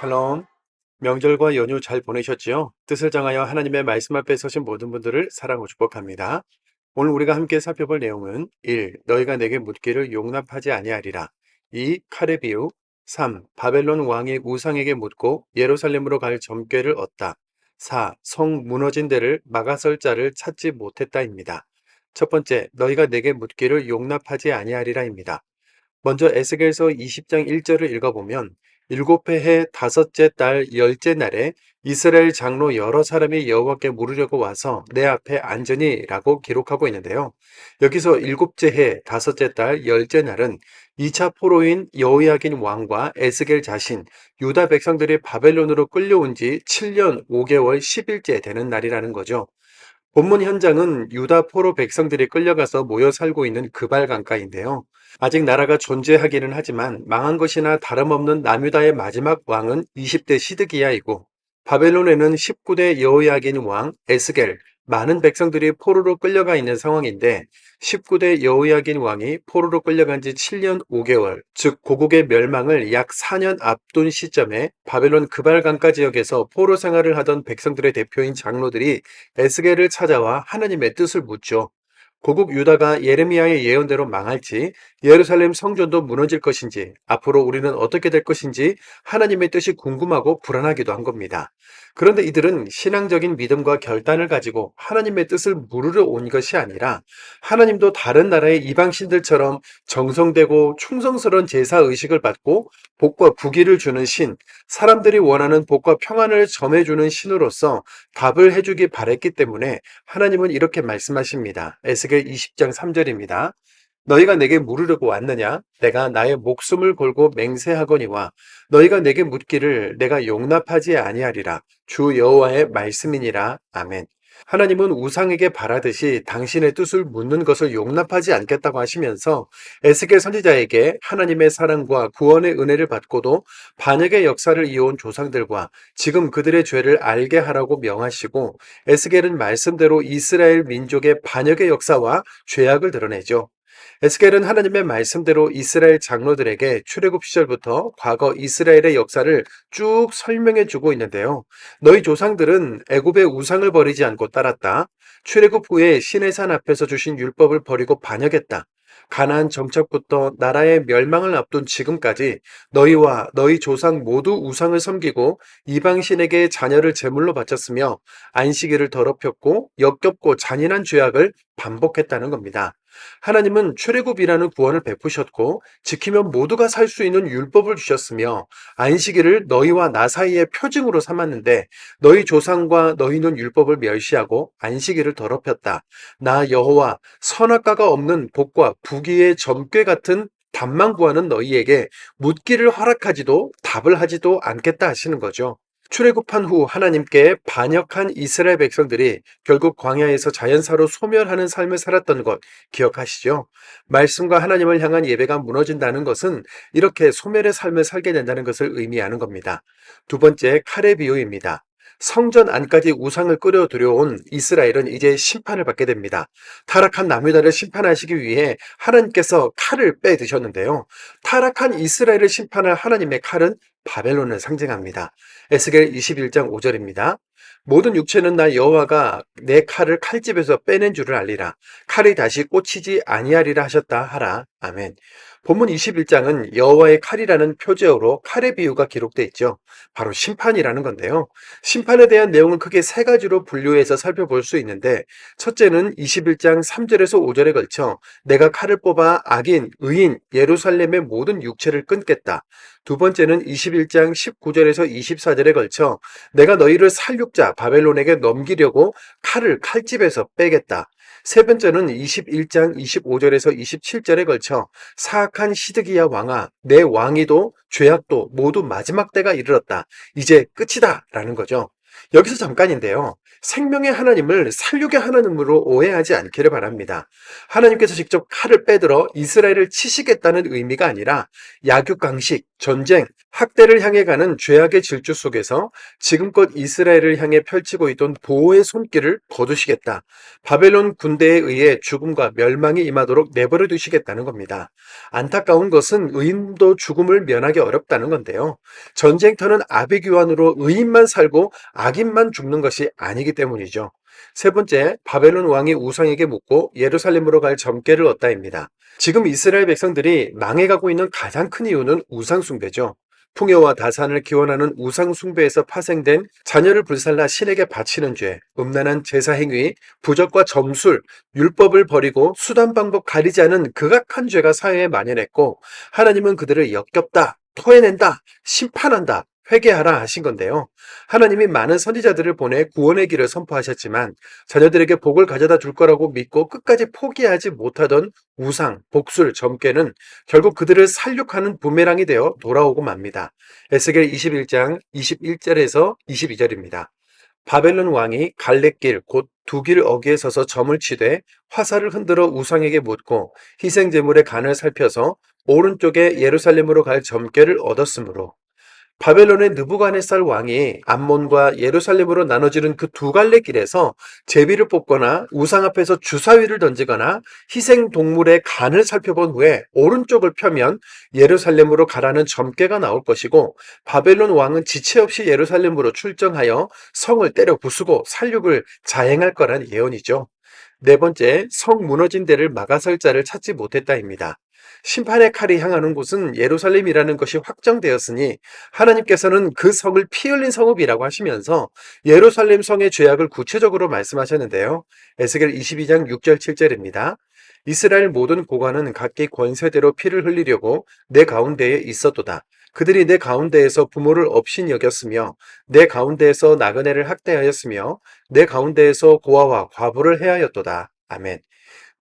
샬롬. 명절과 연휴 잘 보내셨지요? 뜻을 정하여 하나님의 말씀 앞에 서신 모든 분들을 사랑하고 축복합니다. 오늘 우리가 함께 살펴볼 내용은 1. 너희가 내게 묻기를 용납하지 아니하리라. 2. 칼의 비유 3. 바벨론 왕이 우상에게 묻고 예루살렘으로 갈 점괘를 얻다. 4. 성 무너진 데를 막아설 자를 찾지 못했다입니다. 첫 번째, 너희가 내게 묻기를 용납하지 아니하리라입니다. 먼저 에스겔서 20장 1절을 읽어보면 일곱 해의 다섯째 달 열째 날에 이스라엘 장로 여러 사람이 여호와께 물으려고 와서 내 앞에 앉으니라고 기록하고 있는데요. 여기서 일곱째 해 다섯째 달 열째 날은 2차 포로인 여호야긴 왕과 에스겔 자신 유다 백성들이 바벨론으로 끌려온 지 7년 5개월 10일째 되는 날이라는 거죠. 본문 현장은 유다 포로 백성들이 끌려가서 모여 살고 있는 그발 강가인데요. 아직 나라가 존재하기는 하지만 망한 것이나 다름없는 남유다의 마지막 왕은 20대 시드기야이고 바벨론에는 19대 여호야긴 왕 에스겔, 많은 백성들이 포로로 끌려가 있는 상황인데 19대 여호야긴 왕이 포로로 끌려간 지 7년 5개월, 즉 고국의 멸망을 약 4년 앞둔 시점에 바벨론 그발강가 지역에서 포로 생활을 하던 백성들의 대표인 장로들이 에스겔을 찾아와 하나님의 뜻을 묻죠. 고국 유다가 예레미야의 예언대로 망할지, 예루살렘 성전도 무너질 것인지, 앞으로 우리는 어떻게 될 것인지 하나님의 뜻이 궁금하고 불안하기도 한 겁니다. 그런데 이들은 신앙적인 믿음과 결단을 가지고 하나님의 뜻을 물으러 온 것이 아니라 하나님도 다른 나라의 이방신들처럼 정성되고 충성스러운 제사 의식을 받고 복과 부귀를 주는 신, 사람들이 원하는 복과 평안을 전해주는 신으로서 답을 해주기 바랬기 때문에 하나님은 이렇게 말씀하십니다. 에스겔 20장 3절입니다. 너희가 내게 물으려고 왔느냐? 내가 나의 목숨을 걸고 맹세하거니와 너희가 내게 묻기를 내가 용납하지 아니하리라. 주 여호와의 말씀이니라. 아멘. 하나님은 우상에게 바라듯이 당신의 뜻을 묻는 것을 용납하지 않겠다고 하시면서 에스겔 선지자에게 하나님의 사랑과 구원의 은혜를 받고도 반역의 역사를 이어온 조상들과 지금 그들의 죄를 알게 하라고 명하시고 에스겔은 말씀대로 이스라엘 민족의 반역의 역사와 죄악을 드러내죠. 에스겔은 하나님의 말씀대로 이스라엘 장로들에게 출애굽 시절부터 과거 이스라엘의 역사를 쭉 설명해 주고 있는데요. 너희 조상들은 애굽의 우상을 버리지 않고 따랐다. 출애굽 후에 신의 산 앞에서 주신 율법을 버리고 반역했다. 가나안 정착부터 나라의 멸망을 앞둔 지금까지 너희와 너희 조상 모두 우상을 섬기고 이방신에게 자녀를 제물로 바쳤으며 안식일을 더럽혔고 역겹고 잔인한 죄악을 반복했다는 겁니다. 하나님은 출애굽이라는 구원을 베푸셨고 지키면 모두가 살 수 있는 율법을 주셨으며 안식일을 너희와 나 사이의 표징으로 삼았는데 너희 조상과 너희는 율법을 멸시하고 안식일을 더럽혔다. 나 여호와 선악과가 없는 복과 부귀의 점괘 같은 답만 구하는 너희에게 묻기를 허락하지도 답을 하지도 않겠다 하시는 거죠. 출애굽한 후 하나님께 반역한 이스라엘 백성들이 결국 광야에서 자연사로 소멸하는 삶을 살았던 것 기억하시죠? 말씀과 하나님을 향한 예배가 무너진다는 것은 이렇게 소멸의 삶을 살게 된다는 것을 의미하는 겁니다. 두 번째 칼의 비유입니다. 성전 안까지 우상을 끌어 들여온 이스라엘은 이제 심판을 받게 됩니다. 타락한 남유다를 심판하시기 위해 하나님께서 칼을 빼 드셨는데요. 타락한 이스라엘을 심판할 하나님의 칼은 바벨론을 상징합니다. 에스겔 21장 5절입니다. 모든 육체는 나 여호와가 내 칼을 칼집에서 빼낸 줄을 알리라. 칼이 다시 꽂히지 아니하리라 하셨다 하라. 아멘. 본문 21장은 여호와의 칼이라는 표제어로 칼의 비유가 기록되어 있죠. 바로 심판이라는 건데요. 심판에 대한 내용은 크게 세 가지로 분류해서 살펴볼 수 있는데 첫째는 21장 3절에서 5절에 걸쳐 내가 칼을 뽑아 악인, 의인, 예루살렘의 모든 육체를 끊겠다. 두 번째는 21장 19절에서 24절에 걸쳐 내가 너희를 살육자 바벨론에게 넘기려고 칼을 칼집에서 빼겠다. 세 번째는 21장 25절에서 27절에 걸쳐 사악한 시드기야 왕아 내 왕위도 죄악도 모두 마지막 때가 이르렀다. 이제 끝이다 라는 거죠. 여기서 잠깐인데요. 생명의 하나님을 살육의 하나님으로 오해하지 않기를 바랍니다. 하나님께서 직접 칼을 빼들어 이스라엘을 치시겠다는 의미가 아니라 약육강식, 전쟁, 학대를 향해 가는 죄악의 질주 속에서 지금껏 이스라엘을 향해 펼치고 있던 보호의 손길을 거두시겠다. 바벨론 군대에 의해 죽음과 멸망이 임하도록 내버려 두시겠다는 겁니다. 안타까운 것은 의인도 죽음을 면하기 어렵다는 건데요. 전쟁터는 아비규환으로 의인만 살고 악 인만 죽는 것이 아니기 때문이죠. 세 번째, 바벨론 왕이 우상에게 묻고 예루살렘으로 갈 점괘를 얻다입니다. 지금 이스라엘 백성들이 망해가고 있는 가장 큰 이유는 우상숭배죠. 풍요와 다산을 기원하는 우상숭배에서 파생된 자녀를 불살라 신에게 바치는 죄, 음란한 제사 행위, 부적과 점술, 율법을 버리고 수단 방법 가리지 않은 극악한 죄가 사회에 만연했고 하나님은 그들을 역겹다, 토해낸다, 심판한다, 회개하라 하신 건데요. 하나님이 많은 선지자들을 보내 구원의 길을 선포하셨지만 자녀들에게 복을 가져다 줄 거라고 믿고 끝까지 포기하지 못하던 우상, 복술, 점괘는 결국 그들을 살육하는 부메랑이 되어 돌아오고 맙니다. 에스겔 21장 21절에서 22절입니다. 바벨론 왕이 갈래길 곧 두 길 어귀에 서서 점을 치되 화살을 흔들어 우상에게 묻고 희생 제물의 간을 살펴서 오른쪽에 예루살렘으로 갈 점괘를 얻었으므로 바벨론의 느부갓네살 왕이 암몬과 예루살렘으로 나눠지는 그 두 갈래 길에서 제비를 뽑거나 우상 앞에서 주사위를 던지거나 희생 동물의 간을 살펴본 후에 오른쪽을 펴면 예루살렘으로 가라는 점괘가 나올 것이고 바벨론 왕은 지체 없이 예루살렘으로 출정하여 성을 때려 부수고 살육을 자행할 거란 예언이죠. 네 번째, 성 무너진 데를 막아설 자를 찾지 못했다입니다. 심판의 칼이 향하는 곳은 예루살렘이라는 것이 확정되었으니 하나님께서는 그 성을 피 흘린 성읍이라고 하시면서 예루살렘 성의 죄악을 구체적으로 말씀하셨는데요. 에스겔 22장 6절 7절입니다. 이스라엘 모든 고관은 각기 권세대로 피를 흘리려고 내 가운데에 있었도다. 그들이 내 가운데에서 부모를 업신 여겼으며 내 가운데에서 나그네를 학대하였으며 내 가운데에서 고아와 과부를 해하였도다. 아멘.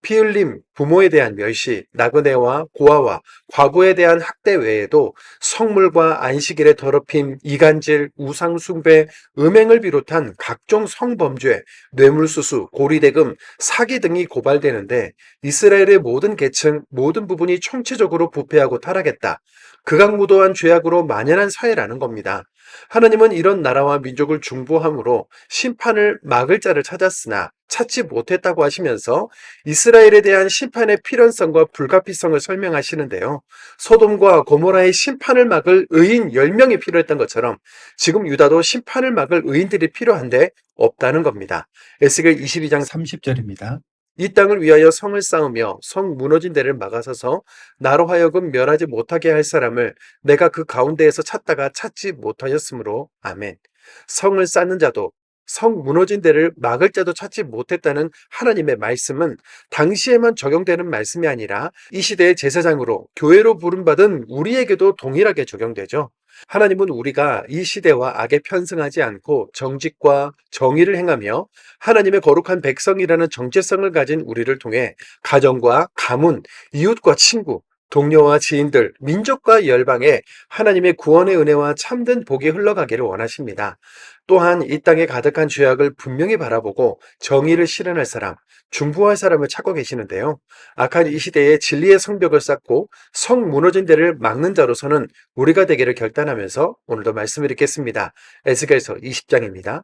피 흘림, 부모에 대한 멸시, 나그네와 고아와 과부에 대한 학대 외에도 성물과 안식일의 더럽힘, 이간질, 우상숭배, 음행을 비롯한 각종 성범죄, 뇌물수수, 고리대금, 사기 등이 고발되는데 이스라엘의 모든 계층, 모든 부분이 총체적으로 부패하고 타락했다. 극악무도한 죄악으로 만연한 사회라는 겁니다. 하나님은 이런 나라와 민족을 중보함으로 심판을 막을 자를 찾았으나 찾지 못했다고 하시면서 이스라엘에 대한 심판의 필연성과 불가피성을 설명하시는데요. 소돔과 고모라의 심판을 막을 의인 10명이 필요했던 것처럼 지금 유다도 심판을 막을 의인들이 필요한데 없다는 겁니다. 에스겔 22장 30절입니다. 이 땅을 위하여 성을 쌓으며 성 무너진 데를 막아서서 나로 하여금 멸하지 못하게 할 사람을 내가 그 가운데에서 찾다가 찾지 못하였으므로 아멘. 성을 쌓는 자도 성 무너진 데를 막을 자도 찾지 못했다는 하나님의 말씀은 당시에만 적용되는 말씀이 아니라 이 시대의 제사장으로 교회로 부름받은 우리에게도 동일하게 적용되죠. 하나님은 우리가 이 시대와 악에 편승하지 않고 정직과 정의를 행하며 하나님의 거룩한 백성이라는 정체성을 가진 우리를 통해 가정과 가문, 이웃과 친구, 동료와 지인들, 민족과 열방에 하나님의 구원의 은혜와 참된 복이 흘러가기를 원하십니다. 또한 이 땅에 가득한 죄악을 분명히 바라보고 정의를 실현할 사람, 중보할 사람을 찾고 계시는데요. 악한 이 시대에 진리의 성벽을 쌓고 성 무너진 데를 막는 자로서는 우리가 되기를 결단하면서 오늘도 말씀을 읽겠습니다. 에스겔서 20장입니다.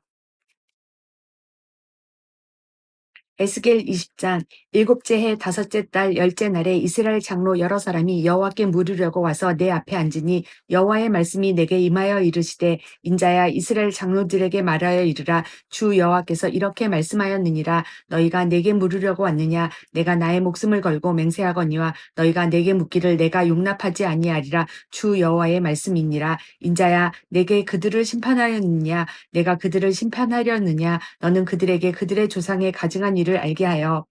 에스겔 20장 일곱째 해 다섯째 달 열째 날에 이스라엘 장로 여러 사람이 여호와께 물으려고 와서 내 앞에 앉으니 여호와의 말씀이 내게 임하여 이르시되 인자야 이스라엘 장로들에게 말하여 이르라 주 여호와께서 이렇게 말씀하였느니라 너희가 내게 물으려고 왔느냐 내가 나의 목숨을 걸고 맹세하거니와 너희가 내게 묻기를 내가 용납하지 아니하리라 주 여호와의 말씀이니라 인자야 내게 그들을 심판하였느냐 내가 그들을 심판하려느냐 너는 그들에게 그들의 조상의 가증한 일을 알게 하여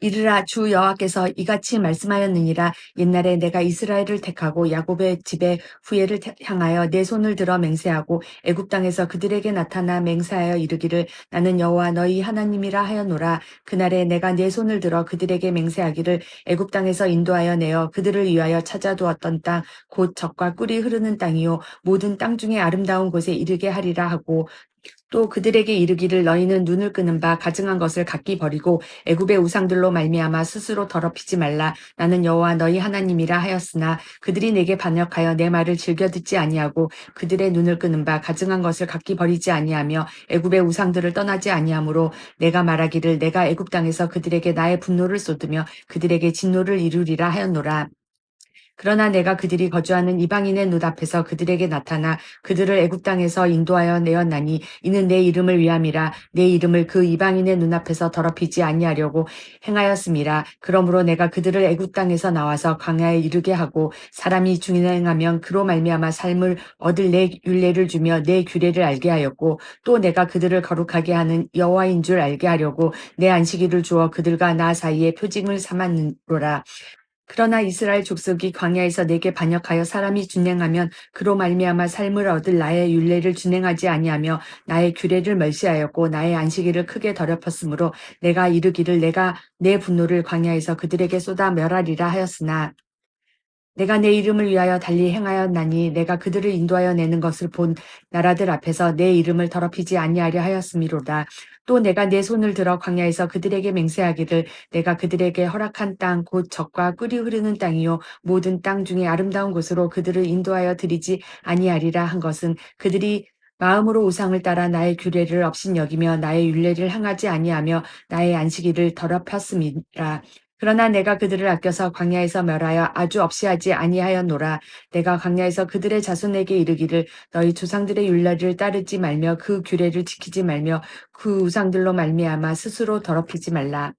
이르라 주 여호와께서 이같이 말씀하였느니라 옛날에 내가 이스라엘을 택하고 야곱의 집에 후예를 태- 향하여 내 손을 들어 맹세하고 애굽 땅에서 그들에게 나타나 맹세하여 이르기를 나는 여호와 너희 하나님이라 하였노라. 그날에 내가 내 손을 들어 그들에게 맹세하기를 애굽 땅에서 인도하여 내어 그들을 위하여 찾아두었던 땅곧 젖과 꿀이 흐르는 땅이요 모든 땅 중에 아름다운 곳에 이르게 하리라 하고 또 그들에게 이르기를 너희는 눈을 끄는 바 가증한 것을 각기 버리고 애굽의 우상들로 말미암아 스스로 더럽히지 말라. 나는 여호와 너희 하나님이라 하였으나 그들이 내게 반역하여 내 말을 즐겨 듣지 아니하고 그들의 눈을 끄는 바 가증한 것을 각기 버리지 아니하며 애굽의 우상들을 떠나지 아니하므로 내가 말하기를 내가 애굽 땅에서 그들에게 나의 분노를 쏟으며 그들에게 진노를 이루리라 하였노라 그러나 내가 그들이 거주하는 이방인의 눈 앞에서 그들에게 나타나 그들을 애굽 땅에서 인도하여 내었나니 이는 내 이름을 위함이라 내 이름을 그 이방인의 눈앞에서 더럽히지 아니하려고 행하였음이라. 그러므로 내가 그들을 애굽 땅에서 나와서 광야에 이르게 하고 사람이 중행하면 그로 말미암아 삶을 얻을 내 율례를 주며 내 규례를 알게 하였고 또 내가 그들을 거룩하게 하는 여호와인 줄 알게 하려고 내 안식일을 주어 그들과 나 사이에 표징을 삼았노라 그러나 이스라엘 족속이 광야에서 내게 반역하여 사람이 준행하면 그로 말미암아 삶을 얻을 나의 율례를 준행하지 아니하며 나의 규례를 멸시하였고 나의 안식일을 크게 더럽혔으므로 내가 이르기를 내가 내 분노를 광야에서 그들에게 쏟아 멸하리라 하였으나 내가 내 이름을 위하여 달리 행하였나니 내가 그들을 인도하여 내는 것을 본 나라들 앞에서 내 이름을 더럽히지 아니하려 하였음이로다. 또 내가 내 손을 들어 광야에서 그들에게 맹세하기를 내가 그들에게 허락한 땅 곧 적과 꿀이 흐르는 땅이요 모든 땅 중에 아름다운 곳으로 그들을 인도하여 드리지 아니하리라 한 것은 그들이 마음으로 우상을 따라 나의 규례를 업신여기며 나의 율례를 행하지 아니하며 나의 안식일을 더럽혔음이라. 그러나 내가 그들을 아껴서 광야에서 멸하여 아주 없이 하지 아니하였노라. 내가 광야에서 그들의 자손에게 이르기를 너희 조상들의 율례를 따르지 말며 그 규례를 지키지 말며 그 우상들로 말미암아 스스로 더럽히지 말라.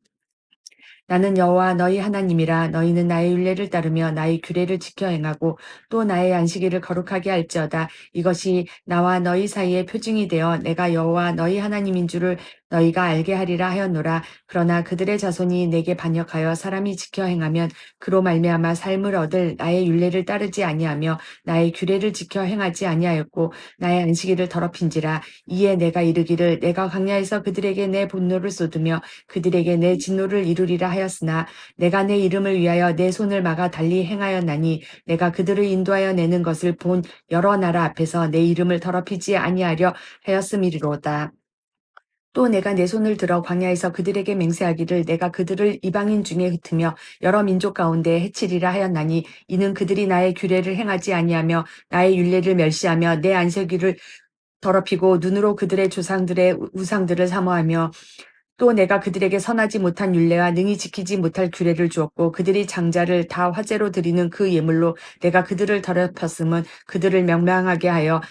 나는 여호와 너희 하나님이라 너희는 나의 율례를 따르며 나의 규례를 지켜 행하고 또 나의 안식일을 거룩하게 할지어다 이것이 나와 너희 사이의 표징이 되어 내가 여호와 너희 하나님인 줄을 너희가 알게 하리라 하였노라 그러나 그들의 자손이 내게 반역하여 사람이 지켜 행하면 그로 말미암아 삶을 얻을 나의 율례를 따르지 아니하며 나의 규례를 지켜 행하지 아니하였고 나의 안식일을 더럽힌지라 이에 내가 이르기를 내가 광야에서 그들에게 내 분노를 쏟으며 그들에게 내 진노를 이루리라 하였으나 내가 내 이름을 위하여 내 손을 막아 달리 행하였나니 내가 그들을 인도하여 내는 것을 본 여러 나라 앞에서 내 이름을 더럽히지 아니하려 하였음이로다. 또 내가 내 손을 들어 광야에서 그들에게 맹세하기를 내가 그들을 이방인 중에 흩으며 여러 민족 가운데 해치리라 하였나니 이는 그들이 나의 규례를 행하지 아니하며 나의 율례를 멸시하며 내 안색일을 더럽히고 눈으로 그들의 조상들의 우상들을 사모하며 또 내가 그들에게 선하지 못한 율례와 능히 지키지 못할 규례를 주었고 그들이 장자를 다 화제로 드리는 그 예물로 내가 그들을 더럽혔음은 그들을 명명하게 하여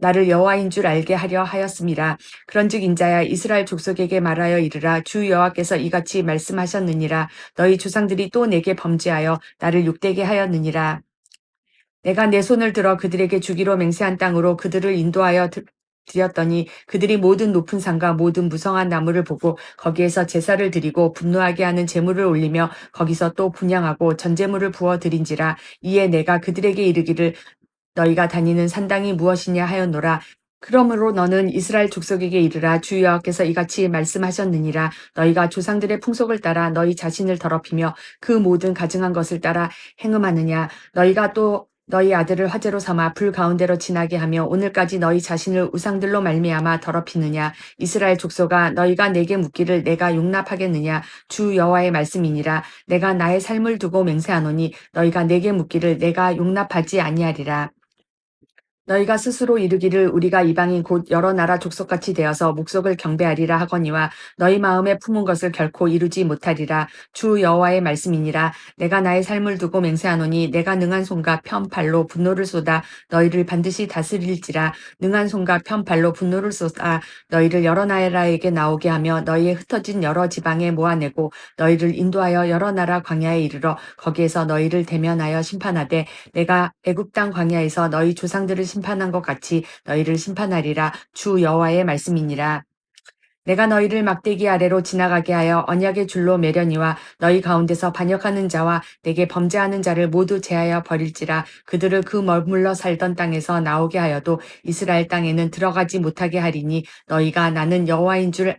나를 여호와인 줄 알게 하려 하였음이라. 그런즉 인자야 이스라엘 족속에게 말하여 이르라 주 여호와께서 이같이 말씀하셨느니라 너희 조상들이 또 내게 범죄하여 나를 욕되게 하였느니라. 내가 내 손을 들어 그들에게 주기로 맹세한 땅으로 그들을 인도하여 드렸더니 그들이 모든 높은 산과 모든 무성한 나무를 보고 거기에서 제사를 드리고 분노하게 하는 제물을 올리며 거기서 또 분양하고 전제물을 부어 드린지라 이에 내가 그들에게 이르기를 너희가 다니는 산당이 무엇이냐 하였노라. 그러므로 너는 이스라엘 족속에게 이르라. 주 여호와께서 이같이 말씀하셨느니라. 너희가 조상들의 풍속을 따라 너희 자신을 더럽히며 그 모든 가증한 것을 따라 행음하느냐. 너희가 또 너희 아들을 화제로 삼아 불 가운데로 지나게 하며 오늘까지 너희 자신을 우상들로 말미암아 더럽히느냐. 이스라엘 족속아 너희가 내게 묻기를 내가 용납하겠느냐. 주 여호와의 말씀이니라. 내가 나의 삶을 두고 맹세하노니 너희가 내게 묻기를 내가 용납하지 아니하리라 너희가 스스로 이르기를 우리가 이방인 곧 여러 나라 족속같이 되어서 목속을 경배하리라 하거니와 너희 마음에 품은 것을 결코 이루지 못하리라. 주 여호와의 말씀이니라. 내가 나의 삶을 두고 맹세하노니 내가 능한 손과 편 발로 분노를 쏟아 너희를 반드시 다스릴지라. 능한 손과 편 발로 분노를 쏟아 너희를 여러 나라에게 나오게 하며 너희의 흩어진 여러 지방에 모아내고 너희를 인도하여 여러 나라 광야에 이르러 거기에서 너희를 대면하여 심판하되 내가 애굽 땅 광야에서 너희 조상들을 심판 한 것 같이 너희를 심판하리라 주 여호와의 말씀이니라. 내가 너희를 막대기 아래로 지나가게 하여 언약의 줄로 매려니와 너희 가운데서 반역하는 자와 내게 범죄하는 자를 모두 제하여 버릴지라 그들을 그 머물러 살던 땅에서 나오게 하여도 이스라엘 땅에는 들어가지 못하게 하리니 너희가 나는 여호와인 줄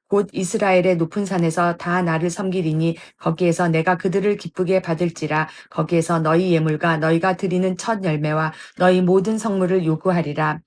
곧 이스라엘의 높은 산에서 다 나를 섬기리니 거기에서 내가 그들을 기쁘게 받을지라. 거기에서 너희 예물과 너희가 드리는 첫 열매와 너희 모든 성물을 요구하리라.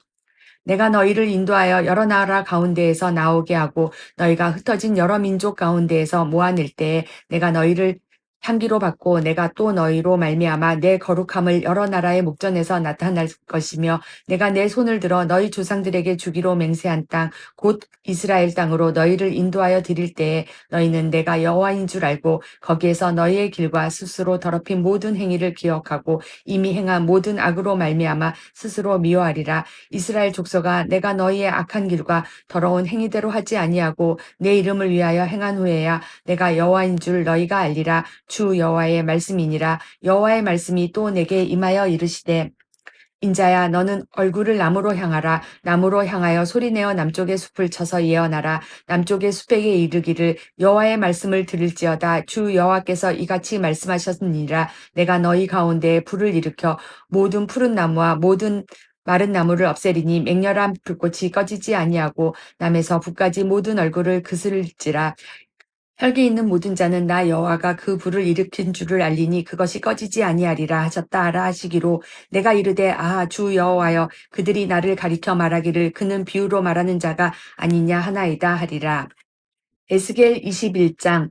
내가 너희를 인도하여 여러 나라 가운데에서 나오게 하고 너희가 흩어진 여러 민족 가운데에서 모아낼 때에 내가 너희를 향기로 받고 내가 또 너희로 말미암아 내 거룩함을 여러 나라의 목전에서 나타날 것이며 내가 내 손을 들어 너희 조상들에게 주기로 맹세한 땅 곧 이스라엘 땅으로 너희를 인도하여 드릴 때에 너희는 내가 여호와인 줄 알고 거기에서 너희의 길과 스스로 더럽힌 모든 행위를 기억하고 이미 행한 모든 악으로 말미암아 스스로 미워하리라. 이스라엘 족속아 내가 너희의 악한 길과 더러운 행위대로 하지 아니하고 내 이름을 위하여 행한 후에야 내가 여호와인 줄 너희가 알리라 주 여호와의 말씀이니라. 여호와의 말씀이 또 내게 임하여 이르시되 인자야 너는 얼굴을 남으로 향하라. 남으로 향하여 소리내어 남쪽의 숲을 쳐서 예언하라. 남쪽의 숲에게 이르기를 여호와의 말씀을 들을지어다. 주 여호와께서 이같이 말씀하셨느니라. 내가 너희 가운데에 불을 일으켜 모든 푸른 나무와 모든 마른 나무를 없애리니 맹렬한 불꽃이 꺼지지 아니하고 남에서 북까지 모든 얼굴을 그슬지라 혈기 있는 모든 자는 나 여호와가 그 불을 일으킨 줄을 알리니 그것이 꺼지지 아니하리라 하셨다 하라 하시기로 내가 이르되 아 주 여호와여 그들이 나를 가리켜 말하기를 그는 비유로 말하는 자가 아니냐 하나이다 하리라. 에스겔 21장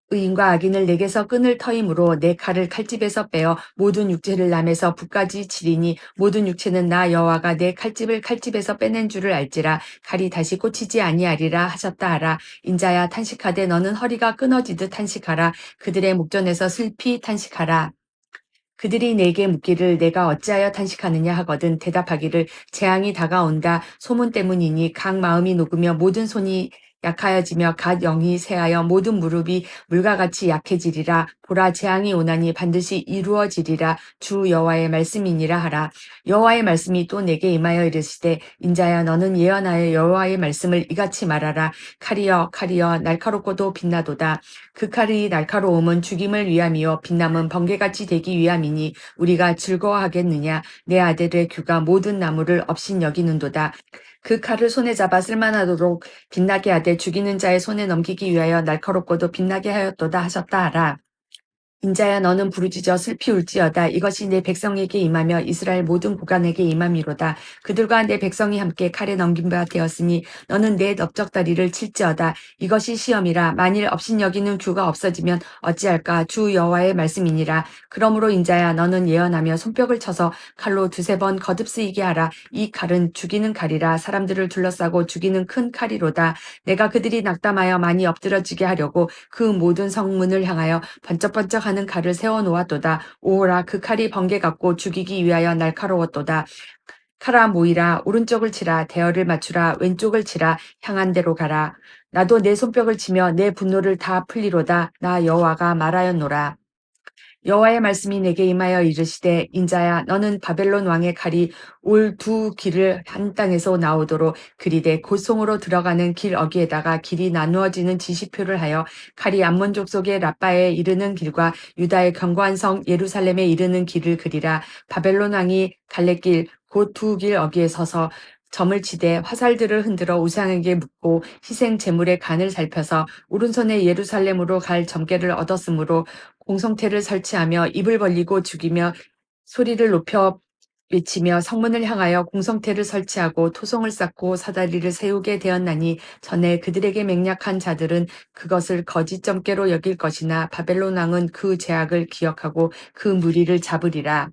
의인과 악인을 내게서 끊을 터임으로 내 칼을 칼집에서 빼어 모든 육체를 남에서 북까지 치리니 모든 육체는 나 여호와가 내 칼집을 칼집에서 빼낸 줄을 알지라. 칼이 다시 꽂히지 아니하리라 하셨다 하라. 인자야 탄식하되 너는 허리가 끊어지듯 탄식하라. 그들의 목전에서 슬피 탄식하라. 그들이 내게 묻기를 내가 어찌하여 탄식하느냐 하거든 대답하기를 재앙이 다가온다. 소문 때문이니 각 마음이 녹으며 모든 손이 약하여지며 갓 영이 쇠하여 모든 무릎이 물과 같이 약해지리라. 보라 재앙이 오나니 반드시 이루어지리라. 주 여호와의 말씀이니라 하라. 여호와의 말씀이 또 내게 임하여 이르시되 인자야 너는 예언하여 여호와의 말씀을 이같이 말하라. 칼이여 칼이여 날카롭고도 빛나도다. 그 칼이 날카로움은 죽임을 위함이요 빛남은 번개같이 되기 위함이니 우리가 즐거워하겠느냐? 내 아들의 규가 모든 나무를 업신 여기는도다 그 칼을 손에 잡아 쓸만하도록 빛나게 하되 죽이는 자의 손에 넘기기 위하여 날카롭고도 빛나게 하였도다 하셨다 하라. 인자야 너는 부르짖어 슬피 울지어다. 이것이 내 백성에게 임하며 이스라엘 모든 고관에게 임함이로다. 그들과 내 백성이 함께 칼에 넘긴 바 되었으니 너는 내 넓적다리를 칠지어다. 이것이 시험이라. 만일 업신 여기는 규가 없어지면 어찌할까? 주 여호와의 말씀이니라. 그러므로 인자야 너는 예언하며 손뼉을 쳐서 칼로 두세 번 거듭 쓰이게 하라. 이 칼은 죽이는 칼이라. 사람들을 둘러싸고 죽이는 큰 칼이로다. 내가 그들이 낙담하여 많이 엎드러지게 하려고 그 모든 성문을 향하여 번쩍번쩍 하는 칼을 세워 놓았도다. 오호라 그 칼이 번개 같고 죽이기 위하여 날카로웠도다. 칼아 모이라 오른쪽을 치라 대열을 맞추라 왼쪽을 치라 향한 대로 가라. 나도 내 손뼉을 치며 내 분노를 다 풀리로다. 나 여호와가 말하였노라. 여호와의 말씀이 내게 임하여 이르시되 인자야 너는 바벨론 왕의 칼이 올 두 길을 한 땅에서 나오도록 그리되 고송으로 들어가는 길 어기에다가 길이 나누어지는 지시표를 하여 칼이 암몬 족 속의 라빠에 이르는 길과 유다의 견고한 성 예루살렘에 이르는 길을 그리라. 바벨론 왕이 갈래길 곧 두 길 어기에 서서 점을 치되 화살들을 흔들어 우상에게 묻고 희생 제물의 간을 살펴서 오른손에 예루살렘으로 갈 점괘를 얻었으므로 공성태를 설치하며 입을 벌리고 죽이며 소리를 높여 외치며 성문을 향하여 공성태를 설치하고 토성을 쌓고 사다리를 세우게 되었나니 전에 그들에게 맹약한 자들은 그것을 거짓 점괘로 여길 것이나 바벨론 왕은 그 죄악을 기억하고 그 무리를 잡으리라.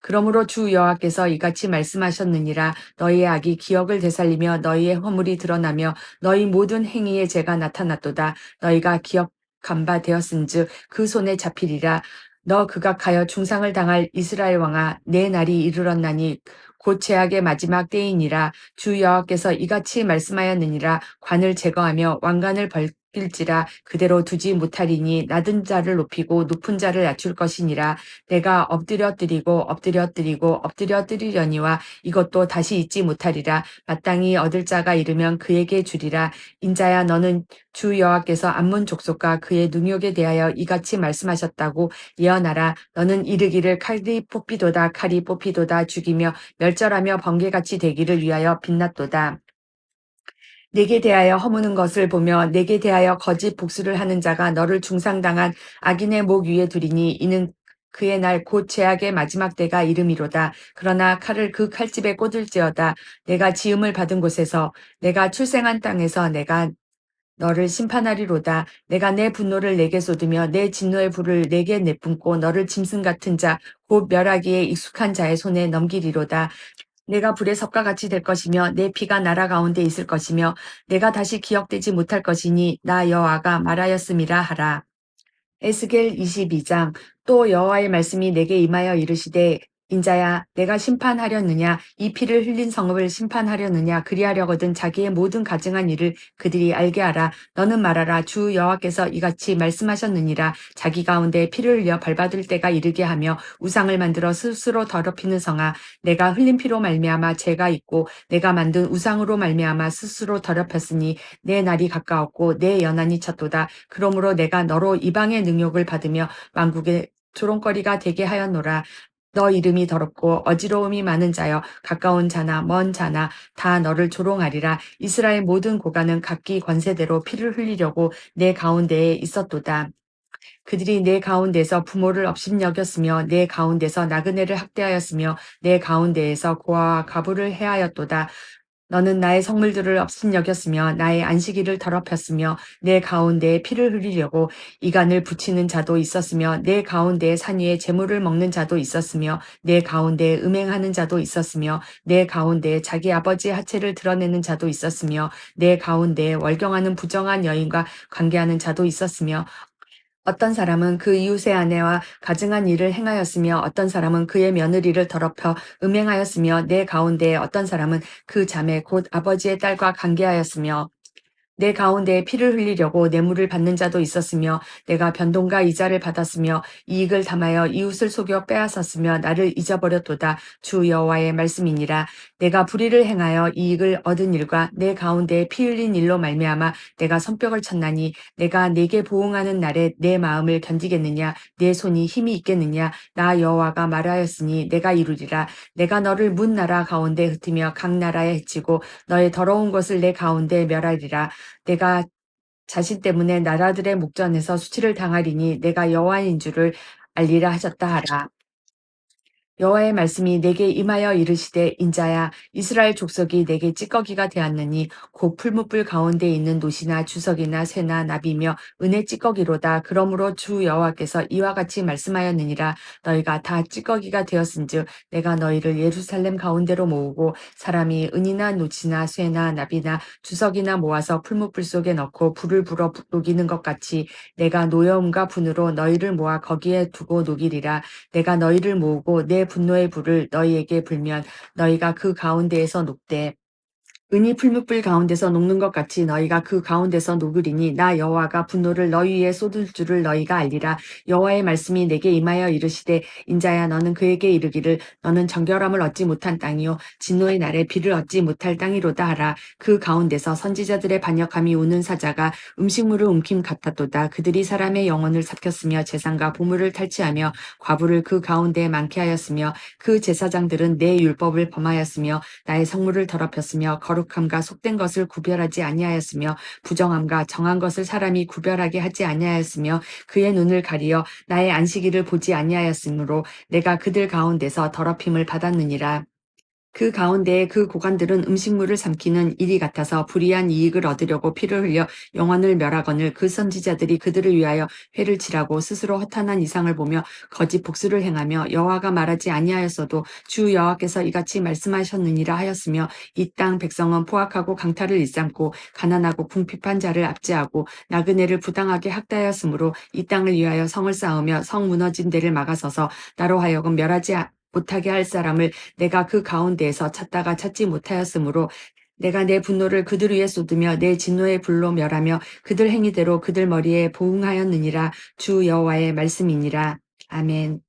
그러므로 주 여호와께서 이같이 말씀하셨느니라 너희의 악이 기억을 되살리며 너희의 허물이 드러나며 너희 모든 행위의 죄가 나타났도다 너희가 기억 한바 되었은즉 그 손에 잡히리라. 너 극악하여 중상을 당할 이스라엘 왕아 내 날이 이르렀나니 곧 제약의 마지막 때이니라. 주 여호와께서 이같이 말씀하였느니라. 관을 제거하며 왕관을 벗길지라 그대로 두지 못하리니 낮은 자를 높이고 높은 자를 낮출 것이니라. 내가 엎드려 드리고 엎드려 드리고 엎드려 드리려니와 이것도 다시 잊지 못하리라. 마땅히 얻을 자가 이르면 그에게 주리라. 인자야 너는 주 여호와께서 암몬 족속과 그의 능욕에 대하여 이같이 말씀하셨다고 예언하라. 너는 이르기를 칼이 뽑히도다 칼이 뽑히도다 죽이며 멸절하며 번개같이 되기를 위하여 빛났도다. 내게 대하여 허무는 것을 보며 내게 대하여 거짓 복수를 하는 자가 너를 중상당한 악인의 목 위에 두리니 이는 그의 날 곧 제약의 마지막 때가 이름이로다. 그러나 칼을 그 칼집에 꽂을지어다. 내가 지음을 받은 곳에서 내가 출생한 땅에서 내가 너를 심판하리로다. 내가 내 분노를 내게 쏟으며 내 진노의 불을 내게 내뿜고 너를 짐승 같은 자, 곧 멸하기에 익숙한 자의 손에 넘기리로다. 내가 불의 섭과 같이 될 것이며 내 피가 나라 가운데 있을 것이며 내가 다시 기억되지 못할 것이니 나 여호와가 말하였음이라 하라. 에스겔 22장 또 여호와의 말씀이 내게 임하여 이르시되 인자야 내가 심판하려느냐 이 피를 흘린 성읍을 심판하려느냐 그리하려거든 자기의 모든 가증한 일을 그들이 알게 하라. 너는 말하라. 주 여호와께서 이같이 말씀하셨느니라. 자기 가운데 피를 흘려 발받을 때가 이르게 하며 우상을 만들어 스스로 더럽히는 성아 내가 흘린 피로 말미암아 죄가 있고 내가 만든 우상으로 말미암아 스스로 더럽혔으니 내 날이 가까웠고 내 연한이 찼도다. 그러므로 내가 너로 이방의 능욕을 받으며 왕국의 조롱거리가 되게 하였노라 너 이름이 더럽고 어지러움이 많은 자여 가까운 자나 먼 자나 다 너를 조롱하리라. 이스라엘 모든 고관은 각기 권세대로 피를 흘리려고 내 가운데에 있었도다. 그들이 내 가운데서 부모를 업신여겼으며 내 가운데서 나그네를 학대하였으며 내 가운데에서 고아와 가부를 해하였도다 너는 나의 성물들을 업신여겼으며 나의 안식일을 더럽혔으며 내 가운데에 피를 흘리려고 이간을 붙이는 자도 있었으며 내 가운데에 산 위에 재물을 먹는 자도 있었으며 내 가운데에 음행하는 자도 있었으며 내 가운데에 자기 아버지의 하체를 드러내는 자도 있었으며 내 가운데에 월경하는 부정한 여인과 관계하는 자도 있었으며 어떤 사람은 그 이웃의 아내와 가증한 일을 행하였으며 어떤 사람은 그의 며느리를 더럽혀 음행하였으며 내 가운데에 어떤 사람은 그 자매 곧 아버지의 딸과 관계하였으며 내 가운데에 피를 흘리려고 뇌물을 받는 자도 있었으며 내가 변동과 이자를 받았으며 이익을 담하여 이웃을 속여 빼앗았으며 나를 잊어버렸도다. 주 여호와의 말씀이니라 내가 불의를 행하여 이익을 얻은 일과 내 가운데에 피 흘린 일로 말미암아 내가 손뼉을 쳤나니 내가 내게 보응하는 날에 내 마음을 견디겠느냐? 내 손이 힘이 있겠느냐? 나 여호와가 말하였으니 내가 이루리라. 내가 너를 문 나라 가운데 흩으며 각 나라에 해치고 너의 더러운 것을 내 가운데 멸하리라. 내가 자신 때문에 나라들의 목전에서 수치를 당하리니 내가 여호와인 줄을 알리라 하셨다 하라. 여호와의 말씀이 내게 임하여 이르시되 인자야 이스라엘 족속이 내게 찌꺼기가 되었느니 곧 풀무불 가운데 있는 노시나 주석이나 새나 나비며 은혜 찌꺼기로다. 그러므로 주 여호와께서 이와 같이 말씀하였느니라. 너희가 다 찌꺼기가 되었은즉 내가 너희를 예루살렘 가운데로 모으고 사람이 은이나 노치나 쇠나 나비나 주석이나 모아서 풀무불 속에 넣고 불을 불어 녹이는 것 같이 내가 노여움과 분으로 너희를 모아 거기에 두고 녹이리라. 내가 너희를 모으고 내 분노의 불을 너희에게 불면 너희가 그 가운데에서 녹되 은이 풀무불 가운데서 녹는 것 같이 너희가 그 가운데서 녹으리니 나 여호와가 분노를 너희 위에 쏟을 줄을 너희가 알리라. 여호와의 말씀이 내게 임하여 이르시되 인자야 너는 그에게 이르기를 너는 정결함을 얻지 못한 땅이요 진노의 날에 비를 얻지 못할 땅이로다 하라. 그 가운데서 선지자들의 반역함이 우는 사자가 음식물을 움킴 같았도다. 그들이 사람의 영혼을 삭혔으며 재산과 보물을 탈취하며 과부를 그 가운데에 많게 하였으며 그 제사장들은 내 율법을 범하였으며 나의 성물을 더럽혔으며 거룩함과 속된 것을 구별하지 아니하였으며 부정함과 정한 것을 사람이 구별하게 하지 아니하였으며 그의 눈을 가리어 나의 안식일을 보지 아니하였으므로 내가 그들 가운데서 더럽힘을 받았느니라. 그 가운데에 그 고관들은 음식물을 삼키는 일이 같아서 불의한 이익을 얻으려고 피를 흘려 영혼을 멸하거늘 그 선지자들이 그들을 위하여 회를 치라고 스스로 허탄한 이상을 보며 거짓 복수를 행하며 여호와가 말하지 아니하였어도 주 여호와께서 이같이 말씀하셨느니라 하였으며 이 땅 백성은 포악하고 강탈을 일삼고 가난하고 궁핍한 자를 압제하고 나그네를 부당하게 학대하였으므로 이 땅을 위하여 성을 쌓으며 성 무너진 데를 막아서서 나로 하여금 멸하지 아- 못하게 할 사람을 내가 그 가운데에서 찾다가 찾지 못하였으므로 내가 내 분노를 그들 위에 쏟으며 내 진노의 불로 멸하며 그들 행위대로 그들 머리에 보응하였느니라 주 여호와의 말씀이니라 아멘.